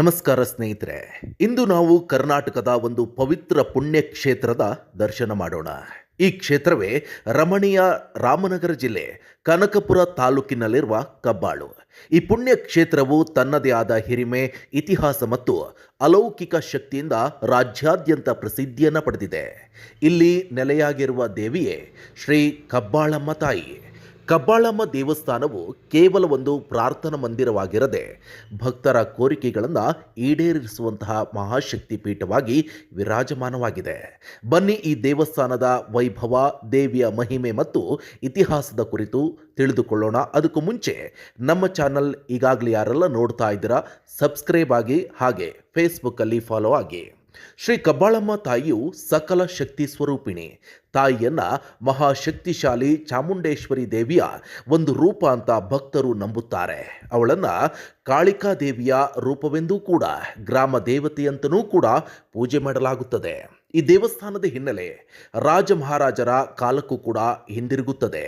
ನಮಸ್ಕಾರ ಸ್ನೇಹಿತರೆ, ಇಂದು ನಾವು ಕರ್ನಾಟಕದ ಒಂದು ಪವಿತ್ರ ಪುಣ್ಯ ಕ್ಷೇತ್ರದ ದರ್ಶನ ಮಾಡೋಣ. ಈ ಕ್ಷೇತ್ರವೇ ರಮಣೀಯ ರಾಮನಗರ ಜಿಲ್ಲೆ ಕನಕಪುರ ತಾಲೂಕಿನಲ್ಲಿರುವ ಕಬ್ಬಾಳು. ಈ ಪುಣ್ಯ ಕ್ಷೇತ್ರವು ತನ್ನದೇ ಆದ ಹಿರಿಮೆ, ಇತಿಹಾಸ ಮತ್ತು ಅಲೌಕಿಕ ಶಕ್ತಿಯಿಂದ ರಾಜ್ಯಾದ್ಯಂತ ಪ್ರಸಿದ್ಧಿಯನ್ನು ಪಡೆದಿದೆ. ಇಲ್ಲಿ ನೆಲೆಯಾಗಿರುವ ದೇವಿಯೇ ಶ್ರೀ ಕಬ್ಬಾಳಮ್ಮ ತಾಯಿ. ಕಬ್ಬಾಳಮ್ಮ ದೇವಸ್ಥಾನವು ಕೇವಲ ಒಂದು ಪ್ರಾರ್ಥನಾ ಮಂದಿರವಾಗಿರದೆ ಭಕ್ತರ ಕೋರಿಕೆಗಳನ್ನು ಈಡೇರಿಸುವಂತಹ ಮಹಾಶಕ್ತಿ ಪೀಠವಾಗಿ ವಿರಾಜಮಾನವಾಗಿದೆ. ಬನ್ನಿ ಈ ದೇವಸ್ಥಾನದ ವೈಭವ, ದೇವಿಯ ಮಹಿಮೆ ಮತ್ತು ಇತಿಹಾಸದ ಕುರಿತು ತಿಳಿದುಕೊಳ್ಳೋಣ. ಅದಕ್ಕೂ ಮುಂಚೆ ನಮ್ಮ ಚಾನಲ್ ಈಗಾಗಲೇ ಯಾರೆಲ್ಲ ನೋಡ್ತಾ ಇದ್ದೀರಾ, ಸಬ್ಸ್ಕ್ರೈಬ್ ಆಗಿ ಹಾಗೆ ಫೇಸ್ಬುಕ್ಕಲ್ಲಿ ಫಾಲೋ ಆಗಿ. ಶ್ರೀ ಕಬ್ಬಾಳಮ್ಮ ತಾಯಿಯು ಸಕಲ ಶಕ್ತಿ ಸ್ವರೂಪಿಣಿ. ತಾಯಿಯನ್ನ ಮಹಾಶಕ್ತಿಶಾಲಿ ಚಾಮುಂಡೇಶ್ವರಿ ದೇವಿಯ ಒಂದು ರೂಪ ಅಂತ ಭಕ್ತರು ನಂಬುತ್ತಾರೆ. ಅವಳನ್ನ ಕಾಳಿಕಾ ದೇವಿಯ ರೂಪವೆಂದೂ ಕೂಡ, ಗ್ರಾಮ ದೇವತೆಯಂತನೂ ಕೂಡ ಪೂಜೆ ಮಾಡಲಾಗುತ್ತದೆ. ಈ ದೇವಸ್ಥಾನದ ಹಿನ್ನೆಲೆ ರಾಜ ಮಹಾರಾಜರ ಕಾಲಕ್ಕೂ ಕೂಡ ಹಿಂದಿರುಗುತ್ತದೆ.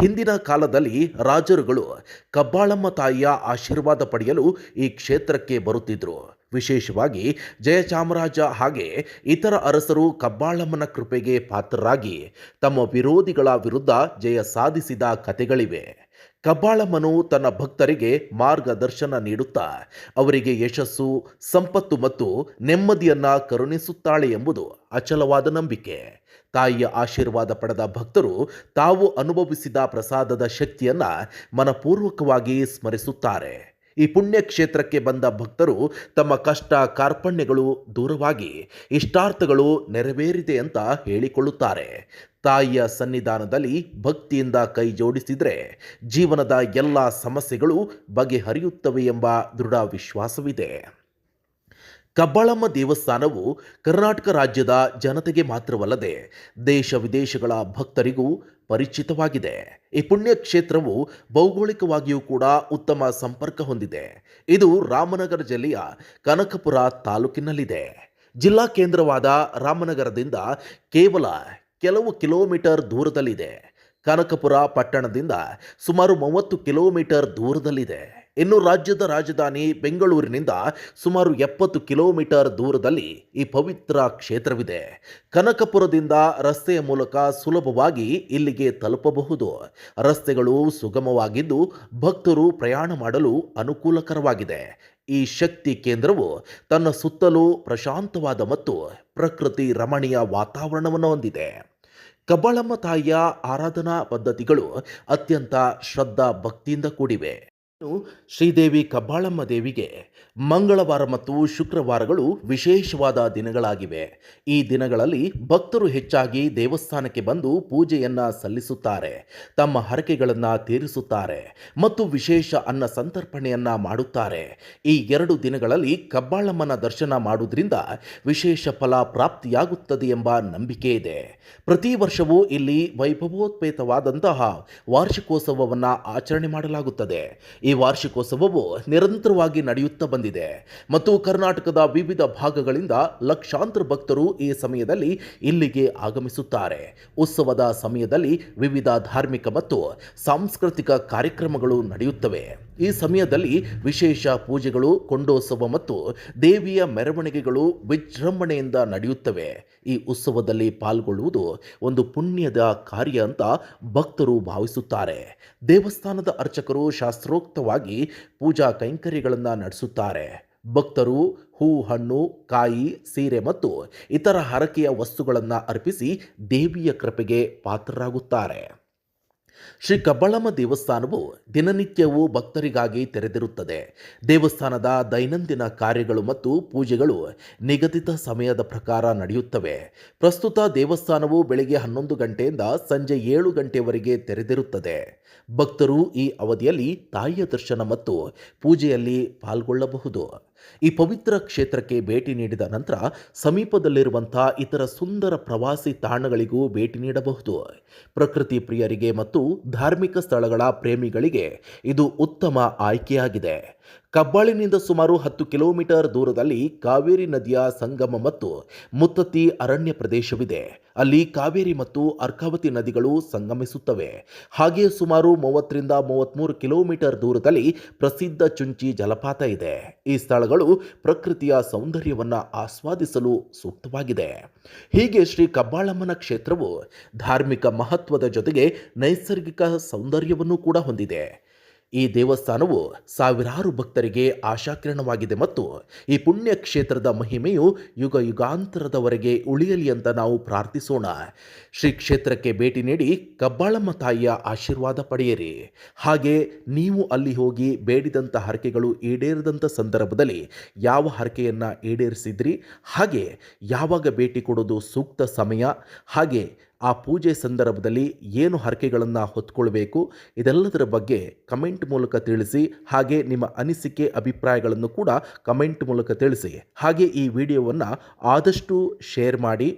ಹಿಂದಿನ ಕಾಲದಲ್ಲಿ ರಾಜರುಗಳು ಕಬ್ಬಾಳಮ್ಮ ತಾಯಿಯ ಆಶೀರ್ವಾದ ಪಡೆಯಲು ಈ ಕ್ಷೇತ್ರಕ್ಕೆ ಬರುತ್ತಿದ್ರು. ವಿಶೇಷವಾಗಿ ಜಯಚಾಮರಾಜ ಹಾಗೆ ಇತರ ಅರಸರು ಕಬ್ಬಾಳಮ್ಮನ ಕೃಪೆಗೆ ಪಾತ್ರರಾಗಿ ತಮ್ಮ ವಿರೋಧಿಗಳ ವಿರುದ್ಧ ಜಯ ಸಾಧಿಸಿದ ಕಥೆಗಳಿವೆ. ಕಬ್ಬಾಳಮ್ಮನು ತನ್ನ ಭಕ್ತರಿಗೆ ಮಾರ್ಗದರ್ಶನ ನೀಡುತ್ತಾ, ಅವರಿಗೆ ಯಶಸ್ಸು, ಸಂಪತ್ತು ಮತ್ತು ನೆಮ್ಮದಿಯನ್ನು ಕರುಣಿಸುತ್ತಾಳೆ ಎಂಬುದು ಅಚಲವಾದ ನಂಬಿಕೆ. ತಾಯಿಯ ಆಶೀರ್ವಾದ ಪಡೆದ ಭಕ್ತರು ತಾವು ಅನುಭವಿಸಿದ ಪ್ರಸಾದದ ಶಕ್ತಿಯನ್ನ ಮನಪೂರ್ವಕವಾಗಿ ಸ್ಮರಿಸುತ್ತಾರೆ. ಈ ಪುಣ್ಯ ಕ್ಷೇತ್ರಕ್ಕೆ ಬಂದ ಭಕ್ತರು ತಮ್ಮ ಕಷ್ಟ ಕಾರ್ಪಣ್ಯಗಳು ದೂರವಾಗಿ ಇಷ್ಟಾರ್ಥಗಳು ನೆರವೇರಿದೆ ಅಂತ ಹೇಳಿಕೊಳ್ಳುತ್ತಾರೆ. ತಾಯಿಯ ಸನ್ನಿಧಾನದಲ್ಲಿ ಭಕ್ತಿಯಿಂದ ಕೈ ಜೋಡಿಸಿದರೆ ಜೀವನದ ಎಲ್ಲ ಸಮಸ್ಯೆಗಳು ಬಗೆಹರಿಯುತ್ತವೆ ಎಂಬ ದೃಢ ವಿಶ್ವಾಸವಿದೆ. ಕಬ್ಬಾಳಮ್ಮ ದೇವಸ್ಥಾನವು ಕರ್ನಾಟಕ ರಾಜ್ಯದ ಜನತೆಗೆ ಮಾತ್ರವಲ್ಲದೆ ದೇಶ ವಿದೇಶಗಳ ಭಕ್ತರಿಗೂ ಪರಿಚಿತವಾಗಿದೆ. ಈ ಪುಣ್ಯ ಕ್ಷೇತ್ರವು ಭೌಗೋಳಿಕವಾಗಿಯೂ ಕೂಡ ಉತ್ತಮ ಸಂಪರ್ಕ ಹೊಂದಿದೆ. ಇದು ರಾಮನಗರ ಜಿಲ್ಲೆಯ ಕನಕಪುರ ತಾಲೂಕಿನಲ್ಲಿದೆ. ಜಿಲ್ಲಾ ಕೇಂದ್ರವಾದ ರಾಮನಗರದಿಂದ ಕೇವಲ ಕೆಲವು ಕಿಲೋಮೀಟರ್ ದೂರದಲ್ಲಿದೆ. ಕನಕಪುರ ಪಟ್ಟಣದಿಂದ ಸುಮಾರು ಮೂವತ್ತು ಕಿಲೋಮೀಟರ್ ದೂರದಲ್ಲಿದೆ. ಇನ್ನು ರಾಜ್ಯದ ರಾಜಧಾನಿ ಬೆಂಗಳೂರಿನಿಂದ ಸುಮಾರು ಎಪ್ಪತ್ತು ಕಿಲೋಮೀಟರ್ ದೂರದಲ್ಲಿ ಈ ಪವಿತ್ರ ಕ್ಷೇತ್ರವಿದೆ. ಕನಕಪುರದಿಂದ ರಸ್ತೆಯ ಮೂಲಕ ಸುಲಭವಾಗಿ ಇಲ್ಲಿಗೆ ತಲುಪಬಹುದು. ರಸ್ತೆಗಳು ಸುಗಮವಾಗಿದ್ದು ಭಕ್ತರು ಪ್ರಯಾಣ ಮಾಡಲು ಅನುಕೂಲಕರವಾಗಿದೆ. ಈ ಶಕ್ತಿ ಕೇಂದ್ರವು ತನ್ನ ಸುತ್ತಲೂ ಪ್ರಶಾಂತವಾದ ಮತ್ತು ಪ್ರಕೃತಿ ರಮಣೀಯ ವಾತಾವರಣವನ್ನು ಹೊಂದಿದೆ. ಕಬ್ಬಾಳಮ್ಮ ತಾಯಿಯ ಆರಾಧನಾ ಪದ್ಧತಿಗಳು ಅತ್ಯಂತ ಶ್ರದ್ಧಾ ಭಕ್ತಿಯಿಂದ ಕೂಡಿವೆ. ಶ್ರೀದೇವಿ ಕಬ್ಬಾಳಮ್ಮ ದೇವಿಗೆ ಮಂಗಳವಾರ ಮತ್ತು ಶುಕ್ರವಾರಗಳು ವಿಶೇಷವಾದ ದಿನಗಳಾಗಿವೆ. ಈ ದಿನಗಳಲ್ಲಿ ಭಕ್ತರು ಹೆಚ್ಚಾಗಿ ದೇವಸ್ಥಾನಕ್ಕೆ ಬಂದು ಪೂಜೆಯನ್ನ ಸಲ್ಲಿಸುತ್ತಾರೆ, ತಮ್ಮ ಹರಕೆಗಳನ್ನು ತೀರಿಸುತ್ತಾರೆ ಮತ್ತು ವಿಶೇಷ ಅನ್ನ ಸಂತರ್ಪಣೆಯನ್ನ ಮಾಡುತ್ತಾರೆ. ಈ ಎರಡು ದಿನಗಳಲ್ಲಿ ಕಬ್ಬಾಳಮ್ಮನ ದರ್ಶನ ಮಾಡುವುದರಿಂದ ವಿಶೇಷ ಫಲ ಪ್ರಾಪ್ತಿಯಾಗುತ್ತದೆ ಎಂಬ ನಂಬಿಕೆ ಇದೆ. ಪ್ರತಿ ವರ್ಷವೂ ಇಲ್ಲಿ ವೈಭವೋತ್ಪೇತವಾದಂತಹ ವಾರ್ಷಿಕೋತ್ಸವವನ್ನು ಆಚರಣೆ ಮಾಡಲಾಗುತ್ತದೆ. ಈ ವಾರ್ಷಿಕೋತ್ಸವವು ನಿರಂತರವಾಗಿ ನಡೆಯುತ್ತಾ ಬಂದಿದೆ. ಮತ್ತು ಕರ್ನಾಟಕದ ವಿವಿಧ ಭಾಗಗಳಿಂದ ಲಕ್ಷಾಂತರ ಭಕ್ತರು ಈ ಸಮಯದಲ್ಲಿ ಇಲ್ಲಿಗೆ ಆಗಮಿಸುತ್ತಾರೆ. ಉತ್ಸವದ ಸಮಯದಲ್ಲಿ ವಿವಿಧ ಧಾರ್ಮಿಕ ಮತ್ತು ಸಾಂಸ್ಕೃತಿಕ ಕಾರ್ಯಕ್ರಮಗಳು ನಡೆಯುತ್ತವೆ. ಈ ಸಮಯದಲ್ಲಿ ವಿಶೇಷ ಪೂಜೆಗಳು, ಕೊಂಡೋತ್ಸವ ಮತ್ತು ದೇವಿಯ ಮೆರವಣಿಗೆಗಳು ವಿಜೃಂಭಣೆಯಿಂದ ನಡೆಯುತ್ತವೆ. ಈ ಉತ್ಸವದಲ್ಲಿ ಪಾಲ್ಗೊಳ್ಳುವುದು ಒಂದು ಪುಣ್ಯದ ಕಾರ್ಯ ಅಂತ ಭಕ್ತರು ಭಾವಿಸುತ್ತಾರೆ. ದೇವಸ್ಥಾನದ ಅರ್ಚಕರು ಶಾಸ್ತ್ರೋಕ್ತವಾಗಿ ಪೂಜಾ ಕೈಂಕರ್ಯಗಳನ್ನು ನಡೆಸುತ್ತಾರೆ. ಭಕ್ತರು ಹೂ, ಹಣ್ಣು, ಕಾಯಿ, ಸೀರೆ ಮತ್ತು ಇತರ ಹರಕೆಯ ವಸ್ತುಗಳನ್ನು ಅರ್ಪಿಸಿ ದೇವಿಯ ಕೃಪೆಗೆ ಪಾತ್ರರಾಗುತ್ತಾರೆ. ಶ್ರೀ ಕಬ್ಬಳಮ್ಮ ದೇವಸ್ಥಾನವು ದಿನನಿತ್ಯವೂ ಭಕ್ತರಿಗಾಗಿ ತೆರೆದಿರುತ್ತದೆ. ದೇವಸ್ಥಾನದ ದೈನಂದಿನ ಕಾರ್ಯಗಳು ಮತ್ತು ಪೂಜೆಗಳು ನಿಗದಿತ ಸಮಯದ ಪ್ರಕಾರ ನಡೆಯುತ್ತವೆ. ಪ್ರಸ್ತುತ ದೇವಸ್ಥಾನವು ಬೆಳಗ್ಗೆ ಹನ್ನೊಂದು ಗಂಟೆಯಿಂದ ಸಂಜೆ ಏಳು ಗಂಟೆವರೆಗೆ ತೆರೆದಿರುತ್ತದೆ. ಭಕ್ತರು ಈ ಅವಧಿಯಲ್ಲಿ ತಾಯಿಯ ದರ್ಶನ ಮತ್ತು ಪೂಜೆಯಲ್ಲಿ ಪಾಲ್ಗೊಳ್ಳಬಹುದು. ಈ ಪವಿತ್ರ ಕ್ಷೇತ್ರಕ್ಕೆ ಭೇಟಿ ನೀಡಿದ ನಂತರ ಸಮೀಪದಲ್ಲಿರುವಂಥ ಇತರ ಸುಂದರ ಪ್ರವಾಸಿ ತಾಣಗಳಿಗೂ ಭೇಟಿ ನೀಡಬಹುದು. ಪ್ರಕೃತಿ ಪ್ರಿಯರಿಗೆ ಮತ್ತು ಧಾರ್ಮಿಕ ಸ್ಥಳಗಳ ಪ್ರೇಮಿಗಳಿಗೆ ಇದು ಉತ್ತಮ ಆಯ್ಕೆಯಾಗಿದೆ. ಕಬ್ಬಾಳಿನಿಂದ ಸುಮಾರು ಹತ್ತು ಕಿಲೋಮೀಟರ್ ದೂರದಲ್ಲಿ ಕಾವೇರಿ ನದಿಯ ಸಂಗಮ ಮತ್ತು ಮುತ್ತತ್ತಿ ಅರಣ್ಯ ಪ್ರದೇಶವಿದೆ. ಅಲ್ಲಿ ಕಾವೇರಿ ಮತ್ತು ಅರ್ಕಾವತಿ ನದಿಗಳು ಸಂಗಮಿಸುತ್ತವೆ. ಹಾಗೆಯೇ ಸುಮಾರು ಮೂವತ್ತರಿಂದ ಮೂವತ್ತ್ಮೂರು ಕಿಲೋಮೀಟರ್ ದೂರದಲ್ಲಿ ಪ್ರಸಿದ್ಧ ಚುಂಚಿ ಜಲಪಾತ ಇದೆ. ಈ ಸ್ಥಳಗಳು ಪ್ರಕೃತಿಯ ಸೌಂದರ್ಯವನ್ನು ಆಸ್ವಾದಿಸಲು ಸೂಕ್ತವಾಗಿದೆ. ಹೀಗೆ ಶ್ರೀ ಕಬ್ಬಾಳಮ್ಮನ ಕ್ಷೇತ್ರವು ಧಾರ್ಮಿಕ ಮಹತ್ವದ ಜೊತೆಗೆ ನೈಸರ್ಗಿಕ ಸೌಂದರ್ಯವನ್ನು ಕೂಡ ಹೊಂದಿದೆ. ಈ ದೇವಸ್ಥಾನವು ಸಾವಿರಾರು ಭಕ್ತರಿಗೆ ಆಶಾಕಿರಣವಾಗಿದೆ ಮತ್ತು ಈ ಪುಣ್ಯ ಕ್ಷೇತ್ರದ ಮಹಿಮೆಯು ಯುಗ ಯುಗಾಂತರದವರೆಗೆ ಉಳಿಯಲಿ ಅಂತ ನಾವು ಪ್ರಾರ್ಥಿಸೋಣ. ಶ್ರೀ ಕ್ಷೇತ್ರಕ್ಕೆ ಭೇಟಿ ನೀಡಿ ಕಬ್ಬಾಳಮ್ಮ ತಾಯಿಯ ಆಶೀರ್ವಾದ ಪಡೆಯಿರಿ. ಹಾಗೆ ನೀವು ಅಲ್ಲಿ ಹೋಗಿ ಬೇಡಿದಂಥ ಹರಕೆಗಳು ಈಡೇರಿದಂಥ ಸಂದರ್ಭದಲ್ಲಿ ಯಾವ ಹರಕೆಯನ್ನು ಈಡೇರಿಸಿದ್ರಿ? ಹಾಗೆ ಯಾವಾಗ ಭೇಟಿ ಕೊಡೋದು ಸೂಕ್ತ ಸಮಯ? ಹಾಗೆ ಆ ಪೂಜೆ ಸಂದರ್ಭದಲ್ಲಿ ಏನು ಹರಕೆಗಳನ್ನು ಹೊತ್ಕೊಳ್ಬೇಕು, ಇದೆಲ್ಲದರ ಬಗ್ಗೆ ಕಮೆಂಟ್ ಮೂಲಕ ತಿಳಿಸಿ, ಹಾಗೆ ನಿಮ್ಮ ಅನಿಸಿಕೆ, ಅಭಿಪ್ರಾಯಗಳನ್ನು ಕೂಡ ಕಮೆಂಟ್ ಮೂಲಕ ತಿಳಿಸಿ. ಹಾಗೆ ಈ ವಿಡಿಯೋವನ್ನು ಆದಷ್ಟು ಶೇರ್ ಮಾಡಿ,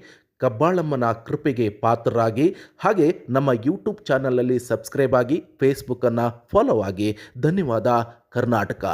ಕಬ್ಬಾಳಮ್ಮನ ಕೃಪೆಗೆ ಪಾತ್ರರಾಗಿ, ಹಾಗೆ ನಮ್ಮ ಯೂಟ್ಯೂಬ್ ಚಾನಲಲ್ಲಿ ಸಬ್ಸ್ಕ್ರೈಬ್ ಆಗಿ ಫೇಸ್ಬುಕ್ಕನ್ನು ಫಾಲೋ ಆಗಿ. ಧನ್ಯವಾದ, ಕರ್ನಾಟಕ.